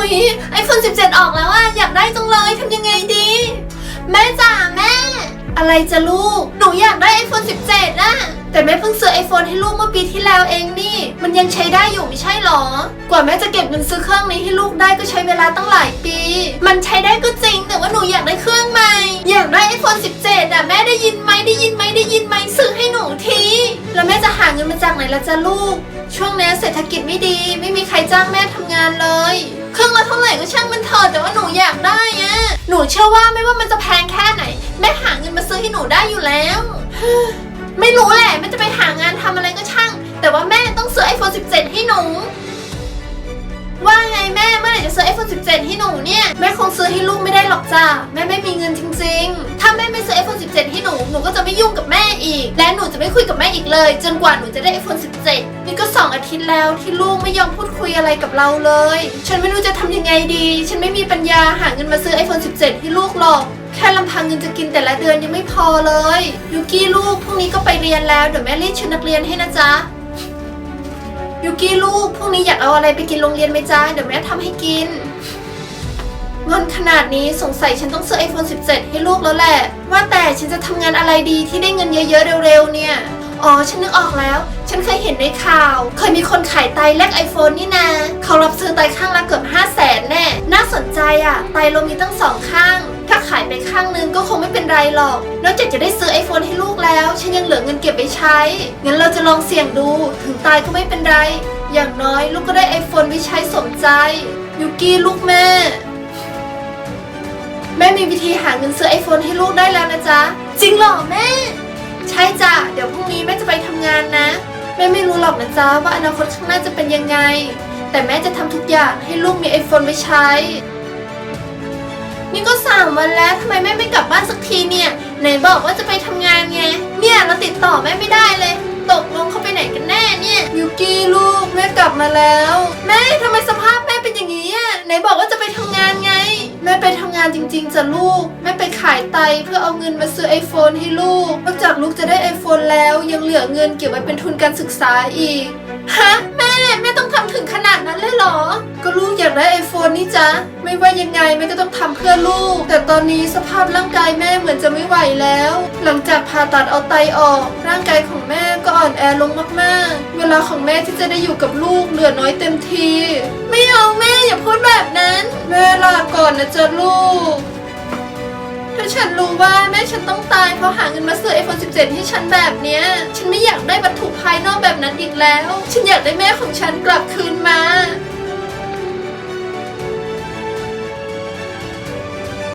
หุยไอโฟน17 ออกแล้วอะอยากได้จังเลยทำยังไงดี แม่จ๋าแม่ อะไรจะลูก หนูอยากได้ iPhone 17นะแต่แม่เพิ่งซื้อ iPhone ให้ลูกเมื่อปีที่แล้วเองนี่ มันยังใช้ได้อยู่ไม่ใช่หรอ กว่าแม่จะเก็บเงินซื้อเครื่องนี้ให้ลูกได้ก็ใช้เวลาตั้งหลายปี มันใช้ได้ก็จริง แต่ว่าหนูอยากได้เครื่องใหม่ อยากได้ iPhone 17อะแม่ได้ยินไหมได้ยินไหมได้ยินไหมซื้อให้หนูทีแล้วแม่จะหาเงินมาจากไหนละจ๊ะลูก ช่วงนี้เศรษฐกิจไม่ดี ไม่มีใครจ้างแม่ทำงานเลย ครื่องละเท่าไหร่ก็ช่างมันเถอะแต่ว่าหนูอยากได้อะหนูเชื่อว่าไม่ว่ามันจะแพงแค่ไหน แม่หาเงินมาซื้อให้หนูได้อยู่แล้ว ไม่รู้แหละแม่จะไปหางานทำอะไรก็ช่าง แต่ว่าแม่ต้องซื้อ iPhone 17 ให้หนู ว่าไงแม่เมื่อไหร่จะซื้อ iPhone 17 ให้หนูเนี่ย แม่คงซื้อให้ลูกไม่ได้หรอกจ้าแม่ไม่มีเงินจริง ๆ ถ้าแม่ไม่ซื้อ iPhone 17 ให้หนูหนูก็จะไม่ยุ่งกับแม่อีก และหนูจะไม่คุยกับแม่อีกเลย จนกว่าหนูจะได้ iPhone 17 นี่ก็2อาทิตย์แล้วที่ลูกไม่ยอมพูดคุยอะไรกับเราเลย ฉันไม่รู้จะทำยังไงดี ฉันไม่มีปัญญาหาเงินมาซื้อ iPhone 17 ให้ลูกหรอก แค่ลำพังเงินจะกินแต่ละเดือนยังไม่พอเลยยูกี้ลูกพรุ่งนี้ก็ไปเรียนแล้วเดี๋ยวแม่รีบชุดนักเรียนให้นะจ๊ะยูกี้ลูกพรุ่งนี้อยากเอาอะไรไปกินโรงเรียนไหมจ๊ะเดี๋ยวแม่ทำให้กินเงินขนาดนี้สงสัยฉันต้องซื้อ iPhone 17 ให้ลูกแล้วแหละ ว่าแต่ฉันจะทำงานอะไรดีที่ได้เงินเยอะๆเร็วๆเนี่ย อ๋อ ฉันนึกออกแล้ว ฉันเคยเห็นในข่าว เคยมีคนขายไตแลก iPhone นี่นาเขารับซื้อไตข้างละเกือบ 5 0 0แสนแน่ น่าสนใจอะ ไตเรามีตั้งสองข้าง ถ้าขายไปข้างนึงก็คงไม่เป็นไรหรอก นอกจากจะได้ซื้อ iPhone ให้ลูกแล้ว ฉันยังเหลือเงินเก็บไว้ใช้ งั้นเราจะลองเสี่ยงดู ถึงตายก็ไม่เป็นไร อย่างน้อยลูกก็ได้ iPhone ไว้ใช้สมใจ ยูกี้ลูกแม่ แม่มีวิธีหาเงินซื้อ iPhone ให้ลูกได้แล้วนะจ๊ะ จริงเหรอแม่ ใช่จ้ะ เดี๋ยวพรุ่งนี้แม่จะไปทำงานนะ แม่ไม่รู้หรอกนะจ๊ะว่าอนาคตข้างหน้าจะเป็นยังไง แต่แม่จะทำทุกอย่างให้ลูกมี iPhone ไว้ใช้ นี่ก็สามวันแล้วทำไมแม่ไม่กลับบ้านสักทีเนี่ย ไหนบอกว่าจะไปทำงานไง เนี่ยเราติดต่อแม่ไม่ได้เลย ตกลงเขาไปไหนกันแน่เนี่ยยูกี้ลูกแม่กลับมาแล้ว แม่ทำไมสภาพแม่เป็นอย่างนี้อะไหนบอกว่าจะไปทำงานไง แม่ไปทำงานจริงๆจ้ะลูก แม่ไปขายไตเพื่อเอาเงินมาซื้อไอโฟนให้ลูก นอกจากลูกจะได้ไอโฟนแล้วยังเหลือเงินเก็บไว้เป็นทุนการศึกษาอีก ฮะ แม่แม่ต้องทำถึงขนาดนั้นเลยเหรอ ก็ลูกอยากได้ไอโฟนนี่จ๊ะไม่ว่ายังไงแม่ก็ต้องทำเพื่อลูก แต่ตอนนี้สภาพร่างกายแม่เหมือนจะไม่ไหวแล้ว หลังจากผ่าตัดเอาไตออก ร่างกายของแม่ อ่อนแอลงมากๆ เวลาของแม่ที่จะได้อยู่กับลูกเหลือน้อยเต็มที ไม่เอาแม่อย่าพูดแบบนั้น แม่ลาก่อนนะจ๊ะลูก ถ้าฉันรู้ว่าแม่ฉันต้องตายเพราะหาเงินมาซื้อ iPhone 17 ให้ฉันแบบเนี้ย ฉันไม่อยากได้วัตถุภายนอกแบบนั้นอีกแล้ว ฉันอยากได้แม่ของฉันกลับคืนมา